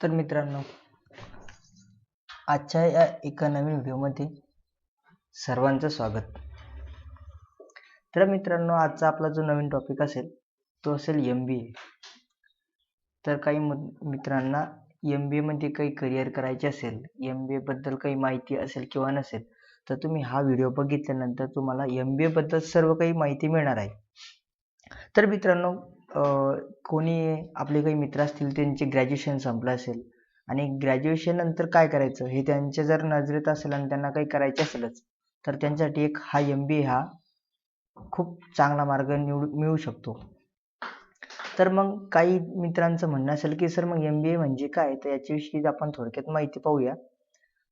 तर मित्रांनो आजच्या या एका नवीन व्हिडिओमध्ये सर्वांचं स्वागत. तर मित्रांनो आजचा आपला जो नवीन टॉपिक असेल तो असेल एम बी ए तर काही मित्रांना एम बी एमध्ये काही करिअर करायचे असेल एम बी एबद्दल काही माहिती असेल किंवा नसेल तर तुम्ही हा व्हिडिओ बघितल्यानंतर तुम्हाला एम बी एबद्दल सर्व काही माहिती मिळणार आहे. तर मित्रांनो कोणी आपले काही मित्र असतील त्यांचे ग्रॅज्युएशन संपलं असेल. आणि ग्रॅज्युएशन नंतर काय करायचं? हे त्यांच्या जर नजरेत असेल आणि त्यांना काही करायचे असेलच तर त्यांच्यासाठी एक हा एम बी ए हा खूप चांगला मार्ग निवड मिळू शकतो. तर मग काही मित्रांचं म्हणणं असेल की सर मग एम बी ए म्हणजे काय? तर याच्याविषयी आपण थोडक्यात माहिती पाहूया.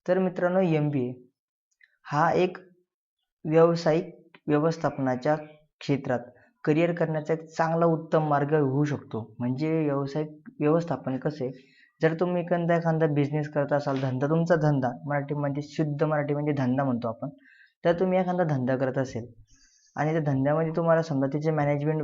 तर मित्रांनो एम बी ए हा एक व्यावसायिक व्यवस्थापनाच्या क्षेत्रात करिअर करण्याचा एक चांगला उत्तम मार्ग होऊ शकतो. म्हणजे व्यावसायिक व्यवस्थापन कसे जर तुम्ही एखादा एखादा बिझनेस करत असाल धंदा तुमचा धंदा मराठीमध्ये म्हणजे शुद्ध मराठीमध्ये म्हणजे धंदा म्हणतो आपण तर तुम्ही एखादा धंदा करत असेल आणि त्या धंद्यामध्ये तुम्हाला समजा त्याचे मॅनेजमेंट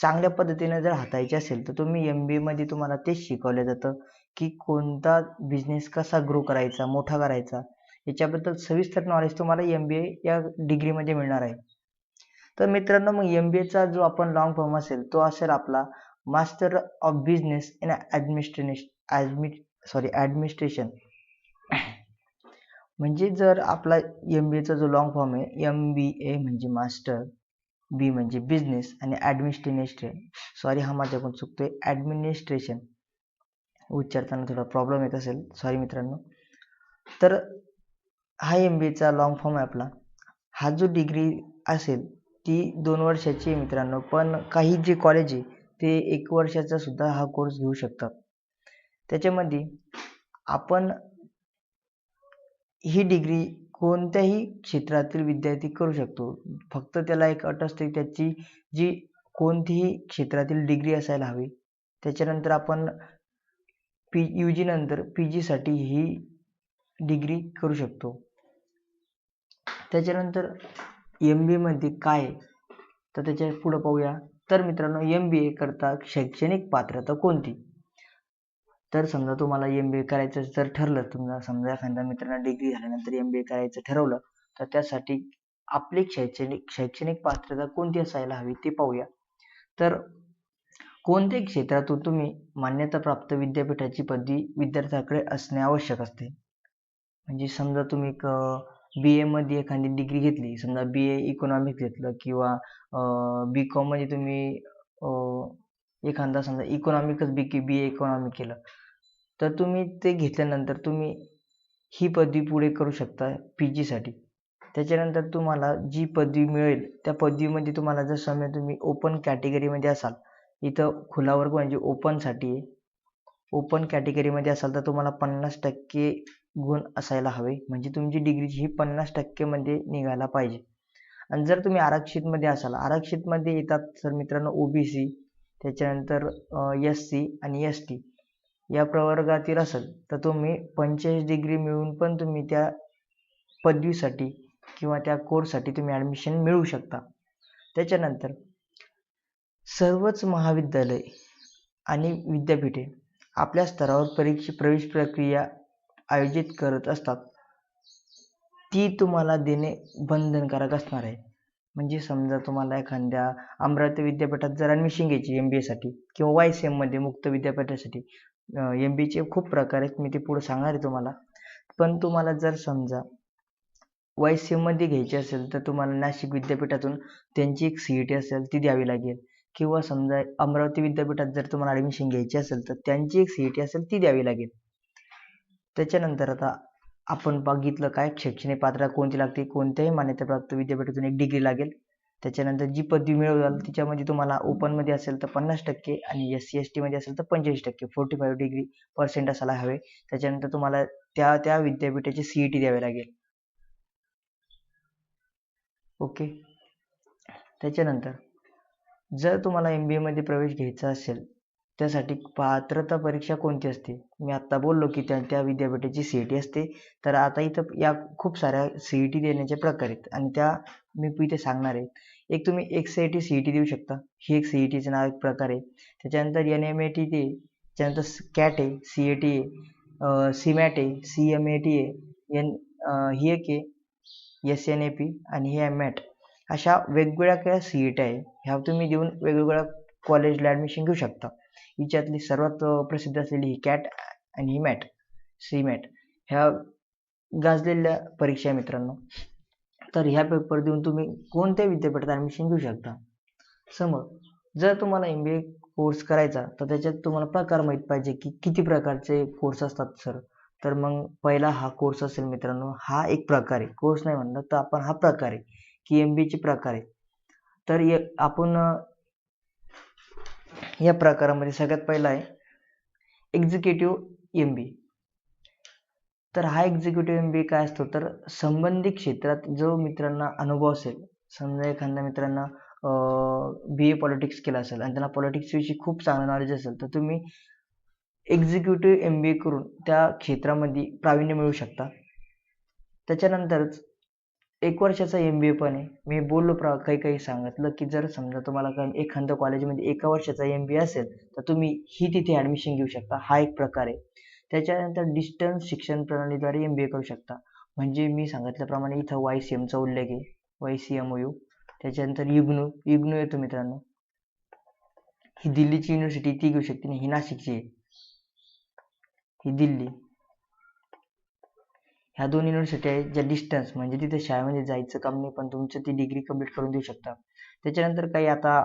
चांगल्या पद्धतीने जर हाताळायचे असेल तर तुम्ही एम बी एमध्ये तुम्हाला तेच शिकवलं जातं की कोणता बिझनेस कसा ग्रो करायचा मोठा करायचा. याच्याबद्दल सविस्तर नॉलेज तुम्हाला एम बी ए या डिग्रीमध्ये मिळणार आहे. तर मित्रांनो मग एम बी एचा जो आपण लॉंग फॉर्म असेल तो असेल आपला master of business in administration admin sorry administration म्हणजे जर आपला एम बी एचा जो लॉंग फॉर्म आहे एम बी ए म्हणजे मास्टर बी म्हणजे बिझनेस आणि ॲडमिनिस्ट्रेशन सॉरी हा माझ्याकडून चुकतोय. ॲडमिनिस्ट्रेशन उच्चारताना थोडा प्रॉब्लेम येत असेल. सॉरी मित्रांनो. तर हा एम बी एचा लॉंग फॉर्म आहे आपला. हा जो डिग्री असेल ती दोन वर्षाची आहे मित्रांनो. पण काही जे कॉलेज आहे ते एक वर्षाचा सुद्धा हा कोर्स घेऊ शकतात. त्याच्यामध्ये आपण ही डिग्री कोणत्याही क्षेत्रातील विद्यार्थी करू शकतो. फक्त त्याला एक अट असते त्याची जी कोणतीही क्षेत्रातील डिग्री असायला हवी. त्याच्यानंतर आपण पी यू जीनंतर पी जीसाठी ही डिग्री करू शकतो. त्याच्यानंतर एम बीमध्ये काय तर त्याच्या पुढं पाहूया. तर मित्रांनो एम बी ए करता शैक्षणिक पात्रता कोणती? तर समजा तुम्हाला एम बी ए करायचं जर ठरलं तुम्हाला समजा एखाद्या मित्रांना डिग्री झाल्यानंतर एम बी ए करायचं ठरवलं तर त्यासाठी आपली शैक्षणिक शैक्षणिक पात्रता कोणती असायला हवी ते पाहूया. तर कोणत्याही क्षेत्रातून तुम्ही मान्यताप्राप्त विद्यापीठाची पदवी विद्यार्थ्याकडे असणे आवश्यक असते? म्हणजे समजा तुम्ही बी एमध्ये एखादी डिग्री घेतली समजा बी ए इकॉनॉमिक्स घेतलं किंवा बी कॉममध्ये तुम्ही एखादा समजा इकॉनॉमिकच बी की बी ए इकॉनॉमिक केलं तर तुम्ही ते घेतल्यानंतर तुम्ही ही पदवी पुढे करू शकता पी जीसाठी त्याच्यानंतर तुम्हाला जी पदवी मिळेल त्या पदवीमध्ये तुम्हाला जर समजा तुम्ही ओपन कॅटेगरीमध्ये असाल इथं खुला वर्ग म्हणजे ओपनसाठी ओपन कॅटेगरीमध्ये असाल तर तुम्हाला पन्नास टक्के गुण असायला हवे. म्हणजे तुमची डिग्री ही पन्नास टक्केमध्ये निघायला पाहिजे. आणि जर तुम्ही आरक्षितमध्ये असाल आरक्षितमध्ये येतात तर मित्रांनो ओ बी सी त्याच्यानंतर एस सी आणि एस टी या प्रवर्गातील असेल तर तुम्ही पंचेचाळीस डिग्री मिळून पण तुम्ही त्या पदवीसाठी किंवा त्या कोर्ससाठी तुम्ही ॲडमिशन मिळवू शकता. त्याच्यानंतर सर्वच महाविद्यालय आणि विद्यापीठे आपल्या स्तरावर परीक्षा प्रवेश प्रक्रिया आयोजित करत असतात. ती तुम्हाला देणे बंधनकारक असणार आहे. म्हणजे समजा तुम्हाला एखाद्या अमरावती विद्यापीठात जर ॲडमिशन घ्यायची एम बी एसाठी किंवा वाय सी एममध्ये मुक्त विद्यापीठासाठी एम बीचे खूप प्रकार आहेत मी ते पुढे सांगणार आहे तुम्हाला. पण तुम्हाला जर समजा वाय सी एममध्ये घ्यायची असेल तर तुम्हाला नाशिक विद्यापीठातून त्यांची एक सी ई टी असेल ती द्यावी लागेल. किंवा समजा अमरावती विद्यापीठात जर तुम्हाला ॲडमिशन घ्यायची असेल तर त्यांची एक सी ई टी असेल ती द्यावी लागेल. त्याच्यानंतर आता आपण बघितलं काय शैक्षणिक पात्रता कोणती लागते कोणत्याही मान्यताप्राप्त विद्यापीठातून एक डिग्री लागेल. त्याच्यानंतर जी पदवी मिळवाल तिच्यामध्ये तुम्हाला ओपनमध्ये असेल तर पन्नास टक्के आणि एस सी एस टीमध्ये असेल तर पंचेचाळीस टक्के फोर्टी फाईव्ह डिग्री पर्सेंट असायला हवे. त्याच्यानंतर तुम्हाला त्या त्या विद्यापीठाची सी ई टी द्यावी लागेल. ओके त्याच्यानंतर जर तुम्हाला एम बी एमध्ये प्रवेश घ्यायचा असेल त्यासाठी पात्रता परीक्षा कोणती असते? मी आत्ता बोललो की त्या त्या विद्यापीठाची सी ई टी असते. तर आता इथं या खूप साऱ्या सी ई टी देण्याचे प्रकार आहेत आणि त्या मी इथे सांगणार आहे. एक तुम्ही एक C E T C E T देऊ शकता. ही एक सी ई टीचं नाव एक प्रकार आहे. त्याच्यानंतर एन एम ए टी ते त्याच्यानंतर कॅट आहे सी ए टी आहे. सी मॅट आहे सी एम ए टी आहे. एन ही एक आहे. एस एन ए पी आणि हे एम मॅट अशा वेगवेगळ्या सी ई टी आहे. ह्या तुम्ही देऊन वेगवेगळ्या कॉलेजला ॲडमिशन घेऊ शकता. हिच्यातली सर्वात प्रसिद्ध असलेली ही कॅट आणि ही मॅट सी मॅट ह्या गाजलेल्या परीक्षा आहे मित्रांनो. तर ह्या पेपर देऊन तुम्ही कोणत्या विद्यापीठात ॲडमिशन घेऊ शकता? समज जर तुम्हाला एम बी ए कोर्स करायचा तर त्याच्यात तुम्हाला प्रकार माहीत पाहिजे की किती प्रकारचे कोर्स असतात सर तर मग पहिला हा कोर्स असेल मित्रांनो हा एक प्रकार आहे. कोर्स नाही म्हणलं तर आपण हा प्रकार आहे की एम बी एचे प्रकार आहे. तर आपण या प्रकारामध्ये सगळ्यात पहिला आहे एक्झिक्युटिव्ह एम बी तर हा एक्झिक्युटिव्ह एम बी काय असतो? तर संबंधित क्षेत्रात जो मित्रांना अनुभव असेल समजा एखाद्या मित्रांना बी ए पॉलिटिक्स केलं असेल आणि त्यांना पॉलिटिक्सविषयी खूप चांगलं नॉलेज असेल तर तुम्ही एक्झिक्युटिव्ह एम बी ए करून त्या क्षेत्रामध्ये प्रावीण्य मिळू शकता. त्याच्यानंतरच एक वर्षाचा एम बी ए पण आहे. मी बोललो प्रा काही काही सांगितलं की जर समजा तुम्हाला काही एखादं कॉलेजमध्ये एका वर्षाचा एम बी ए असेल तर तुम्ही ही तिथे ॲडमिशन घेऊ शकता. हा एक प्रकार आहे. त्याच्यानंतर डिस्टन्स शिक्षण प्रणालीद्वारे एम बी ए करू शकता. म्हणजे मी सांगितल्याप्रमाणे इथं वाय सी एमचा उल्लेख आहे. Y C M O U त्याच्यानंतर युग्नू युग्नू येतो मित्रांनो. ही दिल्लीची युनिव्हर्सिटी ती घेऊ शकते. ही नाशिकची आहे. ही दिल्ली. ह्या दोन युनिव्हर्सिटी आहेत ज्या डिस्टन्स म्हणजे तिथे शाळेमध्ये जायचं काम नाही पण तुमचं ती डिग्री कंप्लीट करून देऊ शकता. त्याच्यानंतर काही आता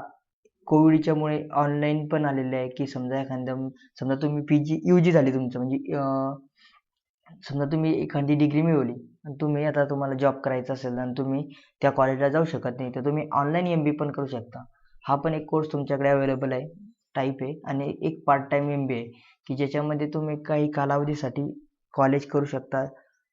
कोविडच्यामुळे ऑनलाईन पण आलेले आहे की समजा एखाद्या समजा तुम्ही पी जी यू जी झाली तुमचं म्हणजे समजा तुम्ही एखादी डिग्री मिळवली आणि तुम्ही आता तुम्हाला जॉब करायचा असेल आणि तुम्ही त्या कॉलेजला जाऊ शकत नाही तर तुम्ही ऑनलाईन एम बी पण करू शकता. हा पण एक कोर्स तुमच्याकडे अवेलेबल आहे टाईप आहे आणि एक पार्ट टाईम एम बी आहे की ज्याच्यामध्ये तुम्ही काही कालावधीसाठी कॉलेज करू शकता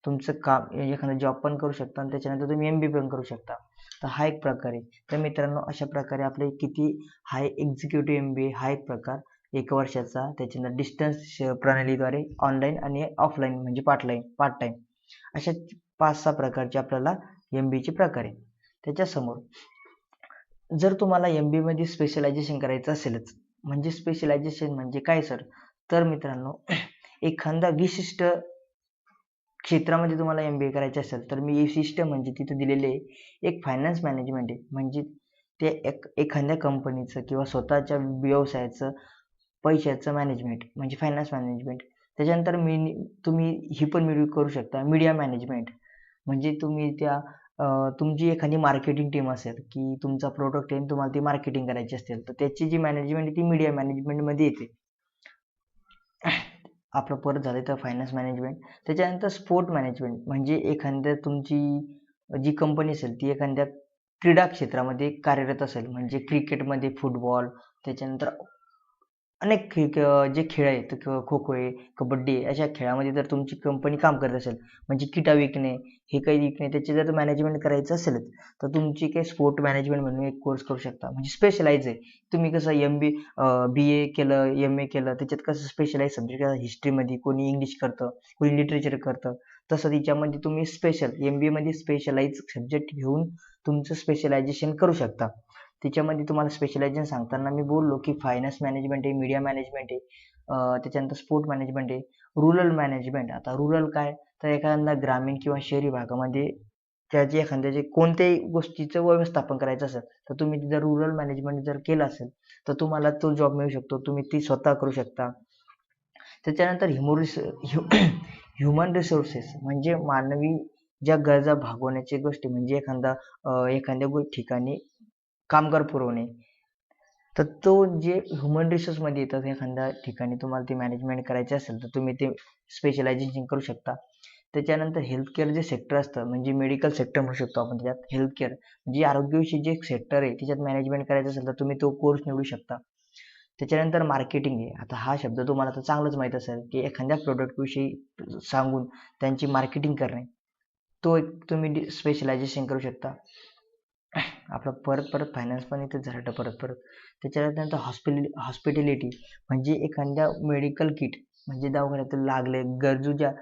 तुमचं काम एखादा जॉब पण करू शकता आणि त्याच्यानंतर तुम्ही एम बी पण करू शकता. तर हा एक प्रकार आहे. तर मित्रांनो अशा प्रकारे आपले किती हाय एक्झिक्युटिव्ह एम बी ए हा एक प्रकार एक वर्षाचा त्याच्यानंतर डिस्टन्स प्रणालीद्वारे ऑनलाईन आणि ऑफलाईन म्हणजे पार्टलाईन पार्ट टाईम अशा पाच सहा प्रकारचे आपल्याला एम बी एचे प्रकार आहे त्याच्यासमोर जर तुम्हाला एम बी मध्ये स्पेशलायझेशन करायचं असेलच म्हणजे स्पेशलायझेशन म्हणजे काय सर तर मित्रांनो एखादा विशिष्ट क्षेत्रामध्ये तुम्हाला एम बी ए करायचे असेल तर मी विशिष्ट म्हणजे तिथे दिलेले एक फायनान्स मॅनेजमेंट आहे. म्हणजे ते एक एखाद्या कंपनीचं किंवा स्वतःच्या व्यवसायाचं पैशाचं मॅनेजमेंट म्हणजे फायनान्स मॅनेजमेंट त्याच्यानंतर मी तुम्ही ही पण मिळू करू शकता. मीडिया मॅनेजमेंट म्हणजे तुम्ही त्या तुमची एखादी मार्केटिंग टीम असेल की तुमचा प्रोडक्ट आहे तुम्हाला ती मार्केटिंग करायची असेल तर त्याची जी मॅनेजमेंट आहे ती मीडिया मॅनेजमेंटमध्ये येते. आपलं परत झालं तर फायनान्स मॅनेजमेंट त्याच्यानंतर स्पोर्ट मॅनेजमेंट म्हणजे एखाद्या तुमची जी कंपनी असेल ती एखाद्या क्रीडा क्षेत्रामध्ये कार्यरत असेल. म्हणजे क्रिकेटमध्ये फुटबॉल त्याच्यानंतर अनेक खेळ जे खेळ आहेत खो खो आहे कबड्डी आहे अशा खेळामध्ये जर तुमची कंपनी काम करत असेल म्हणजे किटा विकणे हे काही विकणे त्याचे जर मॅनेजमेंट करायचं असेलच तर तुमची काही स्पोर्ट मॅनेजमेंट म्हणून एक कोर्स करू शकता. म्हणजे स्पेशलाइज आहे. तुम्ही कसं एम बी बी ए केलं एम ए केलं त्याच्यात कसं स्पेशलाइज सब्जेक्ट हिस्ट्रीमध्ये कोणी इंग्लिश करतं कोणी लिटरेचर करतं तसं तिच्यामध्ये तुम्ही स्पेशल एम बी एमध्ये स्पेशलाइज सब्जेक्ट घेऊन तुमचं स्पेशलायझेशन करू शकता. त्याच्यामध्ये तुम्हाला स्पेशलायझेशन सांगताना मी बोललो की फायनान्स मॅनेजमेंट आहे मीडिया मॅनेजमेंट आहे त्याच्यानंतर स्पोर्ट मॅनेजमेंट आहे रुरल मॅनेजमेंट आता रुरल काय? तर एखादा ग्रामीण किंवा शहरी भागामध्ये त्याचे एखाद्याचे कोणत्याही गोष्टीचं व्यवस्थापन करायचं असेल तर तुम्ही जर रुरल मॅनेजमेंट जर केलं असेल तर तुम्हाला तो जॉब मिळू शकतो. तुम्ही ती स्वतः करू शकता. त्याच्यानंतर ह्युमो रिस ह्युमन रिसोर्सेस म्हणजे मानवी ज्या गरजा भागवण्याची गोष्टी म्हणजे एखादा एखाद्या ठिकाणी कामगार पुरवणे. तर तो जे ह्युमन रिसोर्समध्ये येतात एखाद्या ठिकाणी तुम्हाला ते मॅनेजमेंट करायचे असेल तर तुम्ही ते स्पेशलायझेशन करू शकता. त्याच्यानंतर हेल्थकेअर जे सेक्टर असतं म्हणजे मेडिकल सेक्टर म्हणू शकतो आपण त्याच्यात हेल्थकेअर म्हणजे आरोग्यविषयी जे सेक्टर आहे त्याच्यात मॅनेजमेंट करायचं असेल तर तुम्ही तो कोर्स निवडू शकता. त्याच्यानंतर मार्केटिंग आहे. आता हा शब्द तुम्हाला तर चांगलंच माहीत असेल की एखाद्या प्रोडक्टविषयी सांगून त्यांची मार्केटिंग करणे. तो एक तुम्ही स्पेशलायझेशन करू शकता. आपलं परत परत फायनान्स पण इथेच झालं परत परत. त्याच्यानंतर हॉस्पिटल हॉस्पिटॅलिटी म्हणजे एखाद्या मेडिकल किट म्हणजे दवाखान्यात लागले गरजू ज्या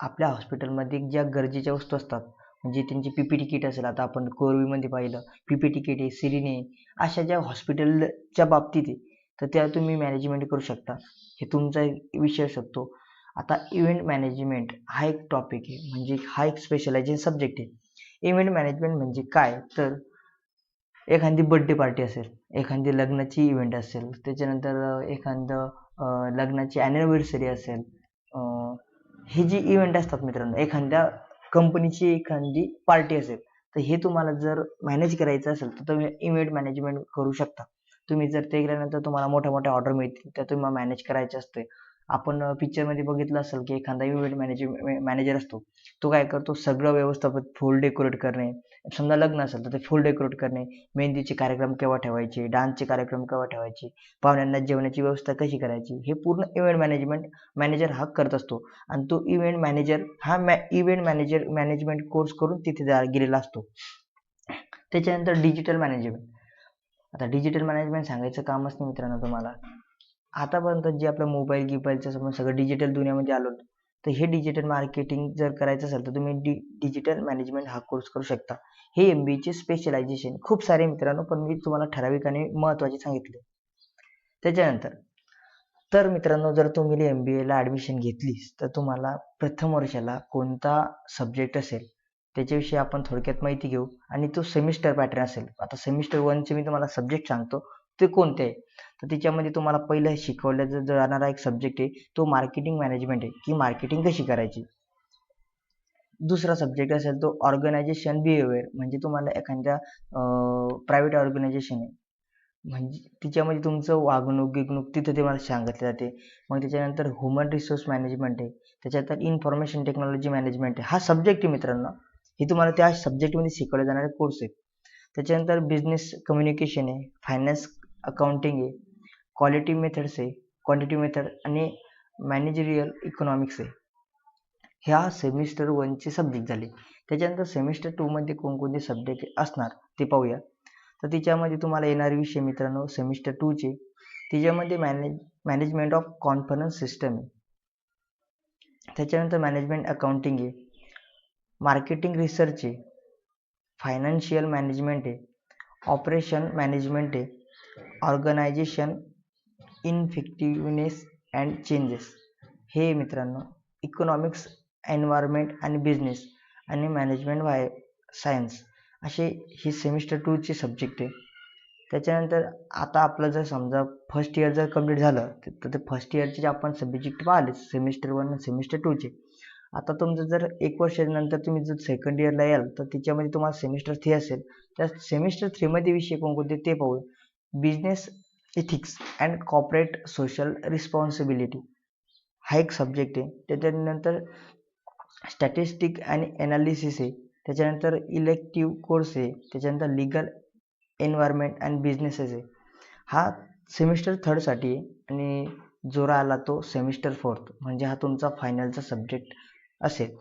आपल्या हॉस्पिटलमध्ये ज्या गरजेच्या वस्तू असतात. म्हणजे त्यांची पी पी टी किट असेल आता आपण कोरवीमध्ये पाहिलं पी पी टी किट आहे सिरिने अशा ज्या हॉस्पिटलच्या बाबतीत आहे तर त्या तुम्ही मॅनेजमेंट करू शकता. हे तुमचा एक विषय शकतो. आता इव्हेंट मॅनेजमेंट हा एक टॉपिक आहे. म्हणजे हा एक स्पेशलायझेशन सब्जेक्ट आहे. इव्हेंट मॅनेजमेंट म्हणजे काय? तर एखादी बर्थडे पार्टी असेल एखादी लग्नाची इव्हेंट असेल त्याच्यानंतर एखादं लग्नाची ॲनिव्हर्सरी असेल हे जी इव्हेंट असतात मित्रांनो एखाद्या कंपनीची एखादी पार्टी असेल तर हे तुम्हाला जर मॅनेज करायचं असेल तर तुम्ही इव्हेंट मॅनेजमेंट करू शकता. तुम्ही जर ते केल्यानंतर तुम्हाला मोठ्या मोठ्या ऑर्डर मिळतील त्या तुम्हाला मॅनेज करायचे असते. आपण पिक्चरमध्ये बघितलं असेल की एखादा इव्हेंट मॅनेजर मॅनेजर असतो तो काय करतो सगळं व्यवस्थापन फुल डेकोरेट करणे. समजा लग्न असेल तर ते फुल डेकोरेट करणे. मेहंदीचे कार्यक्रम केव्हा ठेवायचे डान्सचे कार्यक्रम केव्हा ठेवायचे पाहुण्यांना जेवणाची व्यवस्था कशी करायची हे पूर्ण इव्हेंट मॅनेजमेंट मॅनेजर हा करत असतो. आणि तो इव्हेंट मॅनेजर हा मॅ इव्हेंट मॅनेजर मॅनेजमेंट कोर्स करून तिथे जा गेलेला असतो. त्याच्यानंतर डिजिटल मॅनेजमेंट आता डिजिटल मॅनेजमेंट सांगायचं कामच नाही मित्रांनो तुम्हाला. आतापर्यंत जे आपलं मोबाईल गिबाईलचं समज सगळं डिजिटल दुनियामध्ये आलो तर हे डिजिटल मार्केटिंग जर करायचं असेल तर तुम्ही डि डिजिटल मॅनेजमेंट हा कोर्स करू शकता. हे एम बी एचे स्पेशलायझेशन खूप सारे मित्रांनो पण मी तुम्हाला ठराविक आणि महत्त्वाचे सांगितले. त्याच्यानंतर तर मित्रांनो जर तुम्ही एम बी एला ॲडमिशन घेतलीस तर तुम्हाला प्रथम वर्षाला कोणता सब्जेक्ट असेल त्याच्याविषयी आपण थोडक्यात माहिती घेऊ. आणि तो सेमिस्टर पॅटर्न असेल. आता सेमिस्टर वनचे मी तुम्हाला सब्जेक्ट सांगतो. ते. कोणते आहे तर त्याच्यामध्ये तुम्हाला पहिलं शिकवलं जाणारा एक सब्जेक्ट आहे तो मार्केटिंग मॅनेजमेंट आहे. की मार्केटिंग कशी करायची? दुसरा सब्जेक्ट असेल तो ऑर्गनायझेशन बिहेवियर म्हणजे तुम्हाला एखाद्या प्रायव्हेट ऑर्गनायझेशन आहे. म्हणजे तिच्यामध्ये तुमचं वागणूक गिगणूक तिथं ते मला सांगितले जाते. मग त्याच्यानंतर ह्युमन रिसोर्स मॅनेजमेंट आहे. त्याच्यानंतर इन्फॉर्मेशन टेक्नॉलॉजी मॅनेजमेंट आहे. हा सब्जेक्ट आहे मित्रांनो. हे तुम्हाला त्या सब्जेक्टमध्ये शिकवले जाणारे कोर्स आहेत. त्याच्यानंतर बिझनेस कम्युनिकेशन आहे. फायनान्स अकाउंटिंग आहे क्वालिटी मेथड्स आहे क्वांटिटी मेथड आणि मॅनेजरियल इकॉनॉमिक्स आहे ह्या सेमिस्टर वनचे सब्जेक्ट झाले. त्याच्यानंतर सेमिस्टर टूमध्ये कोणकोणते सब्जेक्ट असणार ते पाहूया. तर तिच्यामध्ये तुम्हाला येणारे विषय मित्रांनो सेमिस्टर टूचे तिच्यामध्ये manage management of conference system आहे त्याच्यानंतर मॅनेजमेंट अकाउंटिंग आहे मार्केटिंग रिसर्च आहे फायनान्शियल मॅनेजमेंट आहे ऑपरेशन मॅनेजमेंट आहे ऑर्गनायझेशन इनफिक्टिव्हनेस अँड चेंजेस हे मित्रांनो इकॉनॉमिक्स एन्व्हायरमेंट आणि बिझनेस आणि मॅनेजमेंट वाय सायन्स असे ही सेमिस्टर टूचे सब्जेक्ट आहे. त्याच्यानंतर आता आपलं जर समजा फर्स्ट इयर जर कंप्लीट झालं तर ते फर्स्ट इयरचे जे आपण सब्जेक्ट पाहिले सेमिस्टर वन सेमिस्टर टूचे आता तुमचं जर एक वर्षानंतर तुम्ही जर सेकंड इयरला याल तर त्याच्यामध्ये तुम्हाला सेमिस्टर थ्री असेल. त्या सेमिस्टर थ्रीमध्ये विषय कोणकोणते ते पाहू business ethics and corporate social responsibility हा एक सब्जेक्ट आहे. त्याच्यानंतर स्टॅटिस्टिक आणि ॲनालिसिस आहे. त्याच्यानंतर इलेक्टिव्ह कोर्स आहे. त्याच्यानंतर लिगल एन्व्हायरमेंट अँड बिझनेसेस आहे. हा सेमिस्टर थर्डसाठी आहे आणि जो राहिला तो सेमिस्टर फोर्थ म्हणजे हा तुमचा फायनलचा सब्जेक्ट असेल.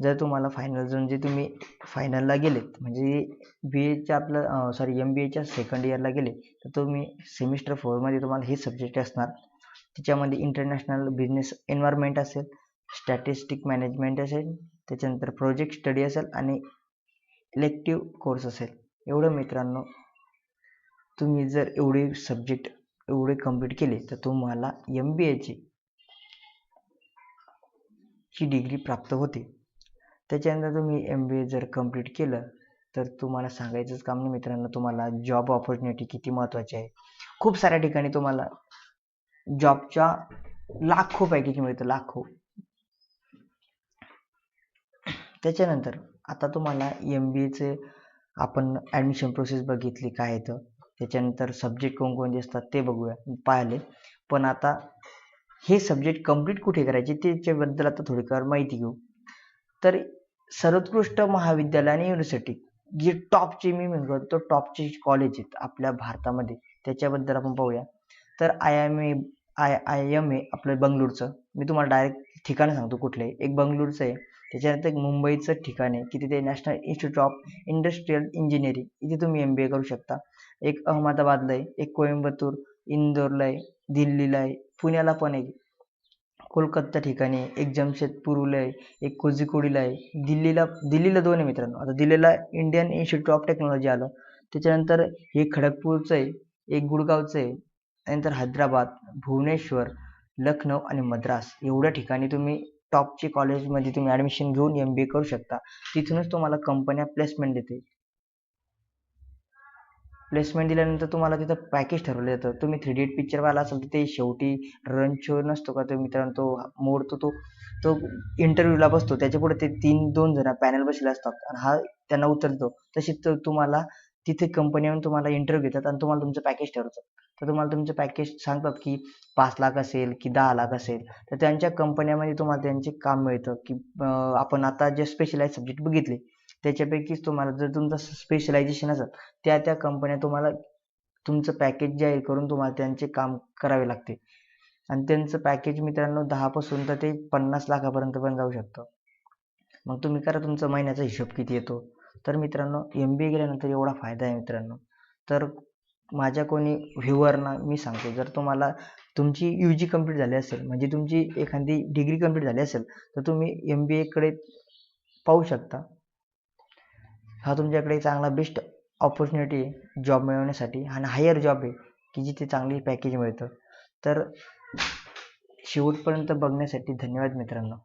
जर तुम्हाला फायनल म्हणजे तुम्ही फायनलला गेलेत म्हणजे बी एच्या आपलं सॉरी एम बी एच्या सेकंड इयरला गेले तर तुम्ही सेमिस्टर फोरमध्ये तुम्हाला हे सब्जेक्ट असणार. त्याच्यामध्ये इंटरनॅशनल बिझनेस एन्व्हायरमेंट असेल स्टॅटिस्टिक मॅनेजमेंट असेल त्याच्यानंतर प्रोजेक्ट स्टडी असेल आणि इलेक्टिव्ह कोर्स असेल. एवढं मित्रांनो तुम्ही जर एवढे सब्जेक्ट एवढे कंप्लीट केले तर तुम्हाला एम बी एची ची डिग्री प्राप्त होते. त्याच्यानंतर तुम्ही एम बी ए जर कंप्लीट केलं तर तुम्हाला सांगायचंच काम नाही मित्रांनो तुम्हाला जॉब ऑपॉर्च्युनिटी किती महत्त्वाची आहे. खूप साऱ्या ठिकाणी तुम्हाला जॉबच्या लाखो पॅकेज मिळतं लाखो. त्याच्यानंतर आता तुम्हाला एम बी एचे आपण ॲडमिशन प्रोसेस बघितली काय येतं त्याच्यानंतर सब्जेक्ट कोणकोणते असतात ते बघूया पाहिले. पण आता हे सब्जेक्ट कंप्लीट कुठे करायचे त्याच्याबद्दल आता थोडीफार माहिती घेऊ. तर सर्वोत्कृष्ट महाविद्यालय आणि युनिव्हर्सिटी जी टॉपची मी म्हणतो तो टॉपचे कॉलेज आहेत आपल्या भारतामध्ये. त्याच्याबद्दल आपण पाहूया. तर I M A I I M A आपलं बंगलोरचं. मी तुम्हाला डायरेक्ट ठिकाण सांगतो कुठले. एक बंगलोरचं आहे. त्याच्यानंतर एक मुंबईचं ठिकाण आहे. की तिथे National Institute of Industrial Engineering इथे तुम्ही एम बी ए करू शकता. एक अहमदाबादला आहे. एक कोइंबतूर इंदोरला आहे. दिल्लीला आहे. पुण्याला पण आहे कोलकाता ठिकाणी एक जमशेदपूरला आहे एक कोझिकोडीला आहे. दिल्लीला दिल्लीला दोन आहे मित्रांनो. आता दिल्लीला इंडियन इन्स्टिट्यूट ऑफ टेक्नॉलॉजी आलं. त्याच्यानंतर हे खडगपूरचं आहे एक गुडगावचं आहे. त्यानंतर हैदराबाद भुवनेश्वर लखनौ आणि मद्रास. एवढ्या ठिकाणी तुम्ही टॉपचे कॉलेजमध्ये तुम्ही ॲडमिशन घेऊन एम बी ए करू शकता. तिथूनच तुम्हाला कंपन्या प्लेसमेंट देते. प्लेसमेंट दिल्यानंतर तुम्हाला तिथं पॅकेज ठरवलं जातं. तुम्ही थ्री डी पिक्चरवाला असाल असेल तर ते शेवटी रन शो नसतो का? तो मित्रांनो तो मोडतो तो तो इंटरव्ह्यूला बसतो. त्याच्या पुढे ते तीन दोन जण पॅनल बसले असतात आणि हा त्यांना उत्तर देतो तशीच तर तुम्हाला तिथे कंपनी येऊन तुम्हाला इंटरव्ह्यू घेतात आणि तुम्हाला तुमचं पॅकेज ठरवतात. तर तुम्हाला तुमचं पॅकेज सांगतात की पाच लाख असेल की दहा लाख असेल. तर त्यांच्या कंपन्यामध्ये तुम्हाला त्यांचे काम मिळतं की आपण आता जे स्पेशलाइज सब्जेक्ट बघितले त्याच्यापैकीच तुम्हाला जर तुमचं स्पेशलायझेशन असेल त्या त्या कंपन्या तुम्हाला तुमचं पॅकेज जाहीर करून तुम्हाला त्यांचे काम करावे लागते. आणि त्यांचं पॅकेज मित्रांनो दहापासून तर ते पन्नास लाखापर्यंत पण जाऊ शकतं. मग तुम्ही करा तुमचा महिन्याचा हिशोब किती येतो. तर मित्रांनो एम बी ए केल्यानंतर एवढा फायदा आहे मित्रांनो. तर माझ्या कोणी व्ह्युअरना मी सांगतो जर तुम्हाला तुमची यू जी कंप्लीट झाली असेल म्हणजे तुमची एखादी डिग्री कंप्लीट झाली असेल तर तुम्ही एम बी एकडे पाहू शकता. हा तुमच्याकडे चांगला बेस्ट ऑपॉर्च्युनिटी आहे जॉब मिळवण्यासाठी आणि हायर जॉब आहे की जिथे चांगली पॅकेज मिळतं. तर शेवटपर्यंत बघण्यासाठी धन्यवाद मित्रांनो.